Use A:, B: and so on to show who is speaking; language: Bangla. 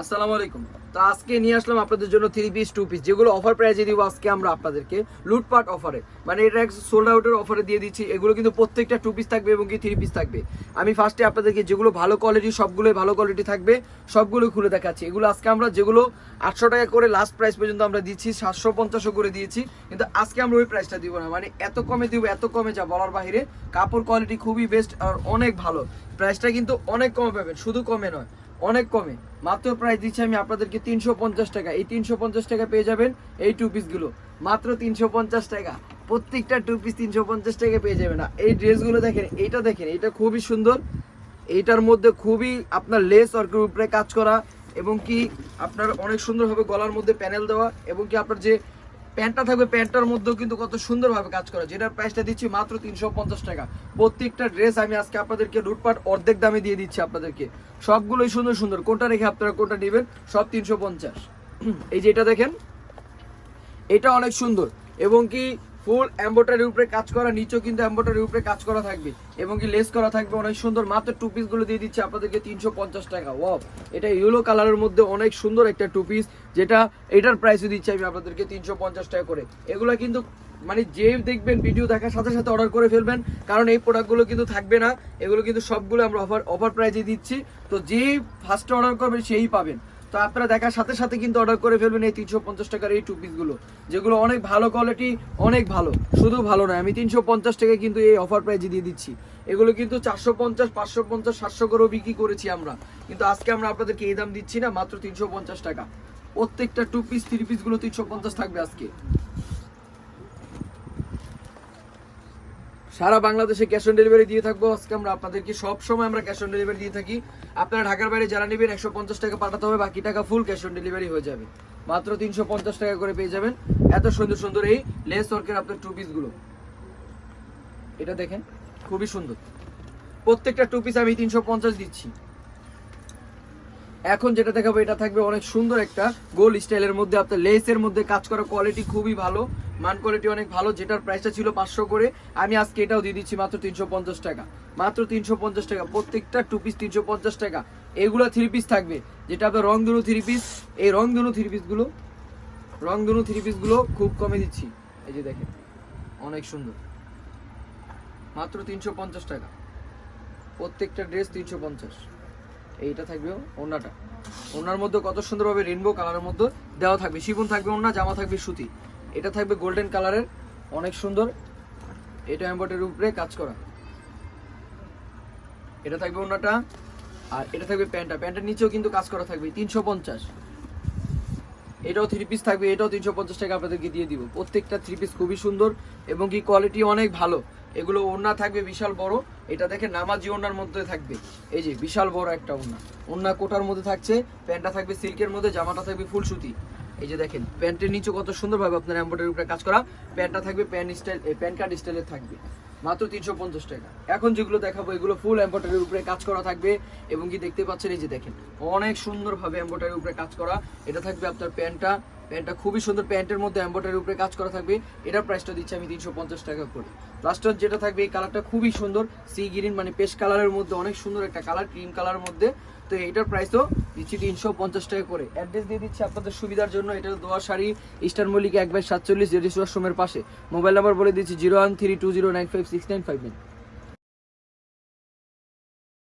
A: আসসালামু আলাইকুম। তো আজকে নিয়ে আসলাম আপনাদের জন্য থ্রি পিস টু পিস যেগুলো অফার প্রাইজে দিব আজকে আমরা আপনাদেরকে লুটপাট অফারে মানে এটা সোল্ড আউটের অফারে দিয়ে দিচ্ছি। এগুলো কিন্তু প্রত্যেকটা টু পিস থাকবে এবং কি থ্রি পিস থাকবে। আমি ফার্স্টে আপনাদেরকে যেগুলো ভালো কোয়ালিটি সবগুলোই ভালো কোয়ালিটি থাকবে, সবগুলো খুলে দেখাচ্ছি। এগুলো আজকে আমরা যেগুলো আটশো টাকা করে লাস্ট প্রাইস পর্যন্ত আমরা দিচ্ছি, সাতশো পঞ্চাশও করে দিয়েছি। কিন্তু আজকে আমরা ওই প্রাইসটা দিব না। মানে এত কমে দিব, এত কমে যা বলার বাইরে কাপড় কোয়ালিটি খুবই বেস্ট আর অনেক ভালো। প্রাইসটা কিন্তু অনেক কমে পাবেন, শুধু কমে নয়। অনেক কমে। মাত্র প্রাইস দিচ্ছি আমি আপনাদেরকে তিনশো পঞ্চাশ টাকা। এই তিনশো পঞ্চাশ টাকা পেয়ে যাবেন এই টু পিসগুলো মাত্র তিনশো পঞ্চাশ টাকা। প্রত্যেকটা টু পিস তিনশো পঞ্চাশ টাকা পেয়ে যাবেন। এই ড্রেসগুলো দেখেন, এইটা দেখেন এটা খুবই সুন্দর। এইটার মধ্যে খুবই আপনার লেস অর্কের উপরে কাজ করা এবং কি আপনার অনেক সুন্দরভাবে গলার মধ্যে প্যানেল দেওয়া এবং কি আপনার যে প্যান্টটা থাকবে প্যান্টটার মধ্যেও কিন্তু কত সুন্দরভাবে কাজ করা যেটার প্রাইসটা দিচ্ছি মাত্র তিনশো পঞ্চাশ টাকা। প্রত্যেকটা ড্রেস আমি আজকে আপনাদেরকে লুটপাট অর্ধেক দামে দিয়ে দিচ্ছি আপনাদেরকে। সবগুলোই সুন্দর সুন্দর। কোনটা রেখে আপনারা কোনটা নেবেন, সব তিনশো পঞ্চাশ। এই যে এটা দেখেন, এটা অনেক সুন্দর। এবং কি ফুল এম্বোটারির উপরে কাজ করা, নিচেও কিন্তু এম্বোটারির উপরে কাজ করা থাকবে। এবং কি লেস করা থাকবে, অনেক সুন্দর। মাত্র টু পিসগুলো দিয়ে দিচ্ছে আপনাদেরকে, তিনশো পঞ্চাশ টাকা। ওয়াও এটা ইয়েলো কালারের মধ্যে অনেক সুন্দর একটা টু পিস যেটা এটার প্রাইসও দিচ্ছি আমি আপনাদেরকে, তিনশো পঞ্চাশ টাকা করে। এগুলো কিন্তু মানে যে দেখবেন ভিডিও দেখার সাথে সাথে অর্ডার করে ফেলবেন, কারণ এই প্রোডাক্টগুলো কিন্তু থাকবে না। এগুলো কিন্তু সবগুলো আমরা অফার অফার প্রাইজে দিচ্ছি। তো যেই ফার্স্টে অর্ডার করবেন, সেই পাবেন। তো আপনারা দেখার সাথে সাথে কিন্তু অর্ডার করে ফেলবেন এই তিনশো পঞ্চাশ টাকার এই টু পিসগুলো যেগুলো অনেক ভালো কোয়ালিটি অনেক ভালো। শুধু ভালো নয়, আমি তিনশো পঞ্চাশ টাকায় কিন্তু এই অফার প্রাইজে দিয়ে দিচ্ছি। এগুলো কিন্তু চারশো পঞ্চাশ, পাঁচশো পঞ্চাশ, সাতশো করেও বিক্রি করেছি আমরা। কিন্তু আজকে আমরা আপনাদেরকে এই দাম দিচ্ছি না, মাত্র তিনশো পঞ্চাশ টাকা। প্রত্যেকটা টু পিস থ্রি পিসগুলো তিনশো পঞ্চাশ থাকবে আজকে। সারা বাংলাদেশে ক্যাশ অন ডেলিভারি দিয়ে থাকব। আজকে আমরা আপনাদেরকে সব সময় আমরা ক্যাশ অন ডেলিভারি দিয়ে থাকি। আপনারা ঢাকার বাইরে যারা নেবেন, একশো পঞ্চাশ টাকা পাঠাতে হবে, বাকি টাকা ফুল ক্যাশ অন ডেলিভারি হয়ে যাবে। মাত্র তিনশো পঞ্চাশ টাকা করে পেয়ে যাবেন। এত সুন্দর সুন্দর এই লেস ওয়ার্কের আপনার টু পিসগুলো এটা দেখেন, খুবই সুন্দর। প্রত্যেকটা টু পিস আমি তিনশো পঞ্চাশ দিচ্ছি। এখন যেটা দেখাবো, এটা থাকবে অনেক সুন্দর একটা গোল স্টাইলের মধ্যে। আপনার লেসের মধ্যে কাজ করা কোয়ালিটি খুবই ভালো, মান কোয়ালিটি অনেক ভালো, যেটার প্রাইসটা ছিল পাঁচশো করে। আমি আজকে এটাও দিয়ে দিচ্ছি মাত্র তিনশো পঞ্চাশ টাকা। মাত্র তিনশো পঞ্চাশ টাকা, প্রত্যেকটা টু পিস তিনশো পঞ্চাশ টাকা। এগুলো থ্রি পিস থাকবে, যেটা আপনার রং দুনো থ্রি পিস এই রং দুনো থ্রি পিসগুলো রং দুনো থ্রি পিসগুলো খুব কমে দিচ্ছি। এই যে দেখেন, অনেক সুন্দর। মাত্র তিনশো পঞ্চাশ টাকা। প্রত্যেকটা ড্রেস তিনশো পঞ্চাশ। এইটা থাকবে ওনাটা ওনার মধ্যে কত সুন্দরভাবে রেনবো কালারের মধ্যে দেওয়া থাকবে। শিবন থাকবে ওনা জামা থাকবে সুতি। এটা থাকবে গোল্ডেন কালারের অনেক সুন্দর। এটা এম্বয়ডারির উপরে কাজ করা। এটা থাকবে ওনাটা আর এটা থাকবে প্যান্টটা। প্যান্টের নিচেও কিন্তু কাজ করা থাকবে, তিনশো পঞ্চাশ। এটাও থ্রি পিস থাকবে, এটাও তিনশো পঞ্চাশ টাকা আপনাদেরকে দিয়ে দিব। প্রত্যেকটা থ্রি পিস খুবই সুন্দর এবং কি কোয়ালিটি অনেক ভালো। এগুলো ওড়না থাকবে বিশাল বড়, এটা দেখে নামাজি ওড়নার মধ্যে থাকবে। এই যে বিশাল বড় একটা ওড়না। ওড়না কোটার মধ্যে থাকছে, প্যান্টটা থাকবে সিল্কের মধ্যে, জামাটা থাকবে ফুল সুতি। এই যে দেখেন, প্যান্টের নিচে কত সুন্দরভাবে আপনার এম্বয়ডারির উপরে কাজ করা। প্যান্টটা থাকবে প্যান্ট স্টাইল প্যান্ট কার্ড স্টাইলের থাকবে। মাত্র তিনশো পঞ্চাশ টাকা। এখন যেগুলো দেখাবো, এগুলো ফুল এম্বয়ডারির উপরে কাজ করা থাকবে এবং কি দেখতে পাচ্ছেন, এই যে দেখেন, অনেক সুন্দরভাবে এম্বয়ডারির উপরে কাজ করা। এটা থাকবে আপনার প্যান্টটা প্যান্টটা খুবই সুন্দর প্যান্টের মধ্যে এম্বয়ডারির উপরে কাজ করা থাকবে। এটার প্রাইসটা দিচ্ছি আমি তিনশো পঞ্চাশ টাকা করে। লাস্টার যেটা থাকবে, এই কালারটা খুবই সুন্দর সি গ্রিন মানে পেস্ট কালারের মধ্যে, অনেক সুন্দর একটা কালার ক্রিম কালারের মধ্যে। তো এটার প্রাইসও দিচ্ছি তিনশো পঞ্চাশ টাকা করে। অ্যাড্রেস দিয়ে দিচ্ছি আপনাদের সুবিধার জন্য, এটা দোয়া শাড়ি ইস্টার মল্লিকা এক বাই সাতচল্লিশ রেডিসোয়ার পাশে। মোবাইল নাম্বার বলে দিচ্ছি zero one three two zero nine five six nine five nine